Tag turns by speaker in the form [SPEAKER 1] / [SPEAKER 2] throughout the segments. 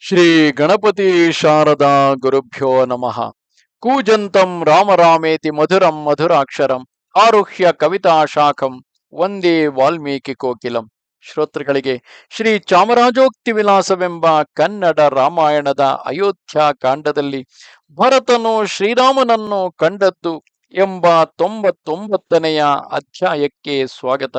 [SPEAKER 1] ಶ್ರೀ ಗಣಪತಿ ಶಾರದಾ ಗುರುಭ್ಯೋ ನಮಃ. ಕೂಜಂತಂ ರಾಮರಾಮೇತಿ ಮಧುರಂ ಮಧುರಾಕ್ಷರಂ ಆರುಹ್ಯ ಕವಿತಾ ಶಾಖಂ ಒಂದೇ ವಾಲ್ಮೀಕಿ ಕೋಕಿಲಂ. ಶ್ರೋತೃಗಳಿಗೆ ಶ್ರೀ ಚಾಮರಾಜೋಕ್ತಿ ವಿಲಾಸವೆಂಬ ಕನ್ನಡ ರಾಮಾಯಣದ ಅಯೋಧ್ಯ ಕಾಂಡದಲ್ಲಿ ಭರತನು ಶ್ರೀರಾಮನನ್ನು ಕಂಡದ್ದು ಎಂಬ ತೊಂಬತ್ತೊಂಬತ್ತನೆಯ ಅಧ್ಯಾಯಕ್ಕೆ ಸ್ವಾಗತ.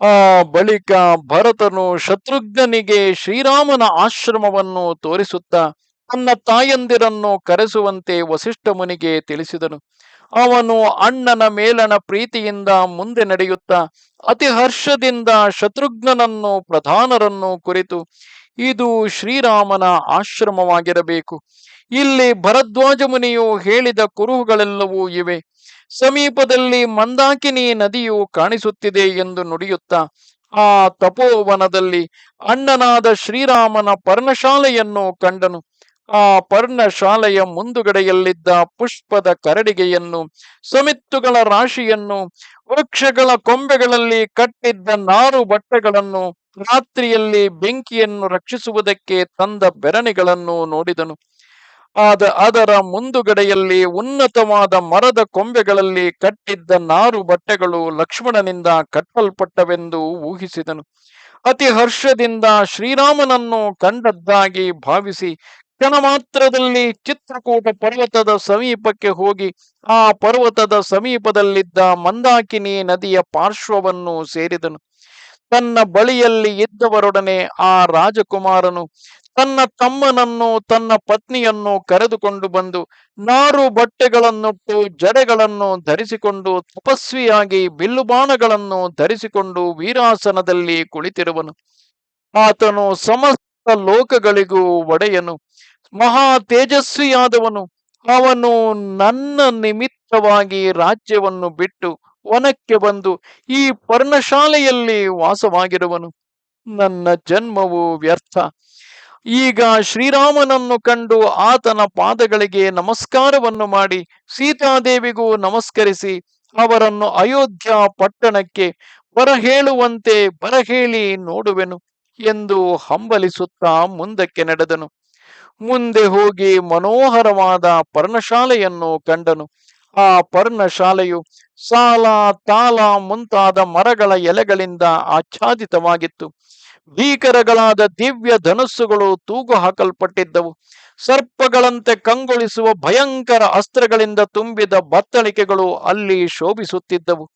[SPEAKER 1] ಆ ಬಳಿಕ ಭರತನು ಶತ್ರುಘ್ನನಿಗೆ ಶ್ರೀರಾಮನ ಆಶ್ರಮವನ್ನು ತೋರಿಸುತ್ತಾ ತನ್ನ ತಾಯಂದಿರನ್ನು ಕರೆಸುವಂತೆ ವಸಿಷ್ಠ ಮುನಿಗೆ ತಿಳಿಸಿದನು. ಅವನು ಅಣ್ಣನ ಮೇಲನ ಪ್ರೀತಿಯಿಂದ ಮುಂದೆ ನಡೆಯುತ್ತಾ ಅತಿ ಹರ್ಷದಿಂದ ಶತ್ರುಘ್ನನನ್ನು, ಪ್ರಧಾನರನ್ನು ಕುರಿತು, ಇದು ಶ್ರೀರಾಮನ ಆಶ್ರಮವಾಗಿರಬೇಕು. ಇಲ್ಲಿ ಭರದ್ವಾಜ ಮುನಿಯು ಹೇಳಿದ ಕುರುಹುಗಳೆಲ್ಲವೂ ಇವೆ. ಸಮೀಪದಲ್ಲಿ ಮಂದಾಕಿನಿ ನದಿಯು ಕಾಣಿಸುತ್ತಿದೆ ಎಂದು ನುಡಿಯುತ್ತಾ, ಆ ತಪೋವನದಲ್ಲಿ ಅಣ್ಣನಾದ ಶ್ರೀರಾಮನ ಪರ್ಣಶಾಲೆಯನ್ನು ಕಂಡನು. ಆ ಪರ್ಣಶಾಲೆಯ ಮುಂದುಗಡೆಯಲ್ಲಿದ್ದ ಪುಷ್ಪದ ಕರಡಿಗೆಯನ್ನು, ಸಮಿತ್ತುಗಳ ರಾಶಿಯನ್ನು, ವೃಕ್ಷಗಳ ಕೊಂಬೆಗಳಲ್ಲಿ ಕಟ್ಟಿದ್ದ ನಾರು ಬಟ್ಟೆಗಳನ್ನು, ರಾತ್ರಿಯಲ್ಲಿ ಬೆಂಕಿಯನ್ನು ರಕ್ಷಿಸುವುದಕ್ಕೆ ತಂದ ಬೆರಣಿಗಳನ್ನು ನೋಡಿದನು. ಆದ, ಅದರ ಮುಂದುಗಡೆಯಲ್ಲಿ ಉನ್ನತವಾದ ಮರದ ಕೊಂಬೆಗಳಲ್ಲಿ ಕಟ್ಟಿದ್ದ ನಾರು ಬಟ್ಟೆಗಳು ಲಕ್ಷ್ಮಣನಿಂದ ಕಟ್ಟಲ್ಪಟ್ಟವೆಂದು ಊಹಿಸಿದನು. ಅತಿ ಹರ್ಷದಿಂದ ಶ್ರೀರಾಮನನ್ನು ಕಂಡದ್ದಾಗಿ ಭಾವಿಸಿ ಕ್ಷಣ ಮಾತ್ರದಲ್ಲಿ ಚಿತ್ರಕೂಟ ಪರ್ವತದ ಸಮೀಪಕ್ಕೆ ಹೋಗಿ, ಆ ಪರ್ವತದ ಸಮೀಪದಲ್ಲಿದ್ದ ಮಂದಾಕಿನಿ ನದಿಯ ಪಾರ್ಶ್ವವನ್ನು ಸೇರಿದನು. ತನ್ನ ಬಳಿಯಲ್ಲಿ ಇದ್ದವರೊಡನೆ ಆ ರಾಜಕುಮಾರನು ತನ್ನ ತಮ್ಮನನ್ನು, ತನ್ನ ಪತ್ನಿಯನ್ನು ಕರೆದುಕೊಂಡು ಬಂದು, ನಾರು ಬಟ್ಟೆಗಳನ್ನುಟ್ಟು ಜಡೆಗಳನ್ನು ಧರಿಸಿಕೊಂಡು, ತಪಸ್ವಿಯಾಗಿ ಬಿಲ್ಲುಬಾಣಗಳನ್ನು ಧರಿಸಿಕೊಂಡು ವೀರಾಸನದಲ್ಲಿ ಕುಳಿತಿರುವನು. ಆತನು ಸಮಸ್ತ ಲೋಕಗಳಿಗೂ ಒಡೆಯನು. ಮಹಾ ತೇಜಸ್ವಿಯಾದವನು. ಅವನು ನನ್ನ ನಿಮಿತ್ತವಾಗಿ ರಾಜ್ಯವನ್ನು ಬಿಟ್ಟು ವನಕ್ಕೆ ಬಂದು ಈ ಪರ್ಣಶಾಲೆಯಲ್ಲಿ ವಾಸವಾಗಿರುವನು. ನನ್ನ ಜನ್ಮವು ವ್ಯರ್ಥ. ಈಗ ಶ್ರೀರಾಮನನ್ನು ಕಂಡು ಆತನ ಪಾದಗಳಿಗೆ ನಮಸ್ಕಾರವನ್ನು ಮಾಡಿ ಸೀತಾದೇವಿಗೂ ನಮಸ್ಕರಿಸಿ ಅವರನ್ನು ಅಯೋಧ್ಯ ಪಟ್ಟಣಕ್ಕೆ ಬರಹೇಳುವಂತೆ ಬರಹೇಳಿ ನೋಡುವೆನು ಎಂದು ಹಂಬಲಿಸುತ್ತಾ ಮುಂದಕ್ಕೆ ನಡೆದನು. ಮುಂದೆ ಹೋಗಿ ಮನೋಹರವಾದ ಪರ್ಣಶಾಲೆಯನ್ನು ಕಂಡನು. ಆ ಪರ್ಣಶಾಲೆಯು ಸಾಲ ತಾಲ ಮುಂತಾದ ಮರಗಳ ಎಲೆಗಳಿಂದ ಆಚ್ಛಾದಿತವಾಗಿತ್ತು. ಭೀಕರಗಳಾದ ದಿವ್ಯ ಧನಸ್ಸುಗಳು ತೂಗು ಹಾಕಲ್ಪಟ್ಟಿದ್ದವು ಸರ್ಪಗಳಂತೆ ಕಂಗೊಳಿಸುವ ಭಯಂಕರ ಅಸ್ತ್ರಗಳಿಂದ ತುಂಬಿದ ಬತ್ತಳಿಕೆಗಳು ಅಲ್ಲಿ ಶೋಭಿಸುತ್ತಿದ್ದವು.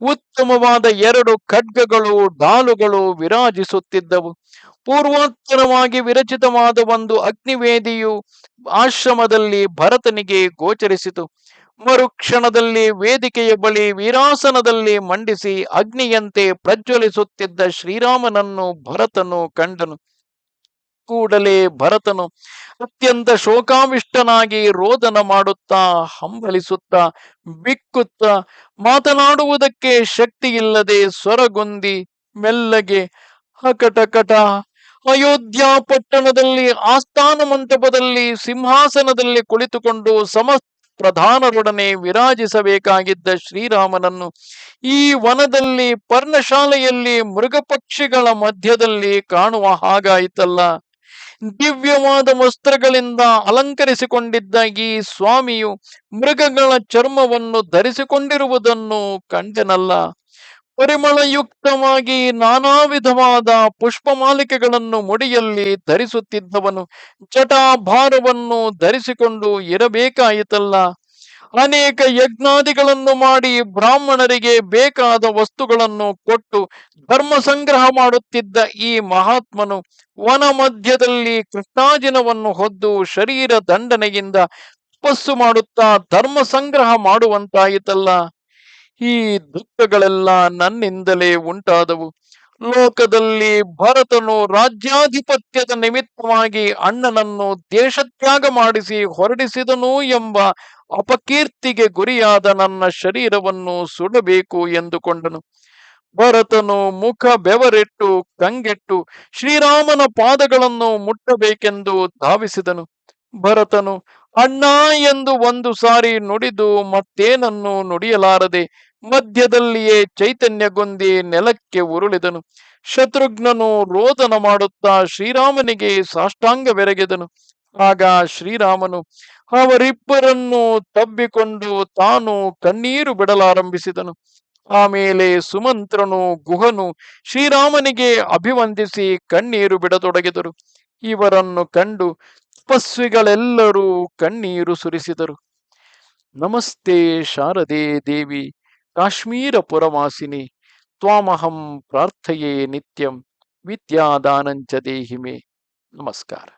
[SPEAKER 1] ಉತ್ತಮವಾದ ಎರಡು ಖಡ್ಗಗಳು ಡಾಲುಗಳು ವಿರಾಜಿಸುತ್ತಿದ್ದವು. ಪೂರ್ವೋತ್ತರವಾಗಿ ವಿರಚಿತವಾದ ಒಂದು ಅಗ್ನಿವೇದಿಯು ಆಶ್ರಮದಲ್ಲಿ ಭರತನಿಗೆ ಗೋಚರಿಸಿತು. ಮರುಕ್ಷಣದಲ್ಲಿ ವೇದಿಕೆಯ ಬಳಿ ವೀರಾಸನದಲ್ಲಿ ಮಂಡಿಸಿ ಅಗ್ನಿಯಂತೆ ಪ್ರಜ್ವಲಿಸುತ್ತಿದ್ದ ಶ್ರೀರಾಮನನ್ನು ಭರತನು ಕಂಡನು. ಕೂಡಲೇ ಭರತನು ಅತ್ಯಂತ ಶೋಕಾವಿಷ್ಟನಾಗಿ ರೋದನ ಮಾಡುತ್ತಾ ಹಂಬಲಿಸುತ್ತಾ ಬಿಕ್ಕುತ್ತಾ ಮಾತನಾಡುವುದಕ್ಕೆ ಶಕ್ತಿ ಇಲ್ಲದೆ ಸ್ವರಗೊಂದಿ ಮೆಲ್ಲಗೆ ಹಕಟಕಟ. ಅಯೋಧ್ಯ ಪಟ್ಟಣದಲ್ಲಿ ಆಸ್ಥಾನ ಮಂಟಪದಲ್ಲಿ ಸಿಂಹಾಸನದಲ್ಲಿ ಕುಳಿತುಕೊಂಡು ಸಮಸ್ತ ಪ್ರಧಾನರೊಡನೆ ವಿರಾಜಿಸಬೇಕಾಗಿದ್ದ ಶ್ರೀರಾಮನನ್ನು ಈ ವನದಲ್ಲಿ ಪರ್ಣಶಾಲೆಯಲ್ಲಿ ಮೃಗಪಕ್ಷಿಗಳ ಮಧ್ಯದಲ್ಲಿ ಕಾಣುವ ಹಾಗಾಯಿತಲ್ಲ. ದಿವ್ಯವಾದ ವಸ್ತ್ರಗಳಿಂದ ಅಲಂಕರಿಸಿಕೊಂಡಿದ್ದ ಈ ಸ್ವಾಮಿಯು ಮೃಗಗಳ ಚರ್ಮವನ್ನು ಧರಿಸಿಕೊಂಡಿರುವುದನ್ನು ಕಂಡೆನಲ್ಲ. ಪರಿಮಳಯುಕ್ತವಾಗಿ ನಾನಾ ವಿಧವಾದ ಪುಷ್ಪಮಾಲಿಕೆಗಳನ್ನು ಮುಡಿಯಲ್ಲಿ ಧರಿಸುತ್ತಿದ್ದವನು ಜಟಾಭಾರವನ್ನು ಧರಿಸಿಕೊಂಡು ಇರಬೇಕಾಯಿತಲ್ಲ. ಅನೇಕ ಯಜ್ಞಾದಿಗಳನ್ನು ಮಾಡಿ ಬ್ರಾಹ್ಮಣರಿಗೆ ಬೇಕಾದ ವಸ್ತುಗಳನ್ನು ಕೊಟ್ಟು ಧರ್ಮ ಸಂಗ್ರಹ ಮಾಡುತ್ತಿದ್ದ ಈ ಮಹಾತ್ಮನು ವನ ಮಧ್ಯದಲ್ಲಿ ಕೃಷ್ಣಾಜಿನವನ್ನು ಹೊದ್ದು ಶರೀರ ದಂಡನೆಯಿಂದ ತಪಸ್ಸು ಮಾಡುತ್ತಾ ಧರ್ಮ ಸಂಗ್ರಹ ಮಾಡುವಂತಾಯಿತಲ್ಲ. ಈ ದುಃಖಗಳೆಲ್ಲ ನನ್ನಿಂದಲೇ ಉಂಟಾದವು. ಲೋಕದಲ್ಲಿ ಭರತನು ರಾಜ್ಯಾಧಿಪತ್ಯದ ನಿಮಿತ್ತವಾಗಿ ಅಣ್ಣನನ್ನು ದೇಶತ್ಯಾಗ ಮಾಡಿಸಿ ಹೊರಡಿಸಿದನು ಎಂಬ ಅಪಕೀರ್ತಿಗೆ ಗುರಿಯಾದ ನನ್ನ ಶರೀರವನ್ನು ಸುಡಬೇಕು ಎಂದುಕೊಂಡನು. ಭರತನು ಮುಖ ಬೆವರಿಟ್ಟು ಕಂಗೆಟ್ಟು ಶ್ರೀರಾಮನ ಪಾದಗಳನ್ನು ಮುಟ್ಟಬೇಕೆಂದು ಧಾವಿಸಿದನು. ಭರತನು, ಅಣ್ಣ ಎಂದು ಒಂದು ಸಾರಿ ನುಡಿದು ಮತ್ತೇನನ್ನು ನುಡಿಯಲಾರದೆ, ಮಧ್ಯದಲ್ಲಿಯೇ ಚೈತನ್ಯಗೊಂದಿ ನೆಲಕ್ಕೆ ಉರುಳಿದನು. ಶತ್ರುಘ್ನನು ರೋದನ ಮಾಡುತ್ತಾ ಶ್ರೀರಾಮನಿಗೆ ಸಾಷ್ಟಾಂಗವೆರಗಿದನು. ಆಗ ಶ್ರೀರಾಮನು, ಅವರಿಬ್ಬರನ್ನು ತಬ್ಬಿಕೊಂಡು ತಾನು ಕಣ್ಣೀರು ಬಿಡಲಾರಂಭಿಸಿದನು. ಆಮೇಲೆ ಸುಮಂತ್ರನು, ಗುಹನು ಶ್ರೀರಾಮನಿಗೆ ಅಭಿವಂದಿಸಿ ಕಣ್ಣೀರು ಬಿಡತೊಡಗಿದರು. ಇವರನ್ನು ಕಂಡು ತಪಸ್ವಿಗಳೆಲ್ಲರೂ ಕಣ್ಣೀರು ಸುರಿಸಿದರು. ನಮಸ್ತೆ ಶಾರದೆ ದೇವಿ ಕಾಶ್ಮೀರ ಪುರವಾಸಿನಿ ತ್ವಾಮಹಂ ಪ್ರಾರ್ಥೆಯೇ ನಿತ್ಯಂ, ವಿದ್ಯಾದಾನಂಚ ದೇಹಿಮೆ. ನಮಸ್ಕಾರ.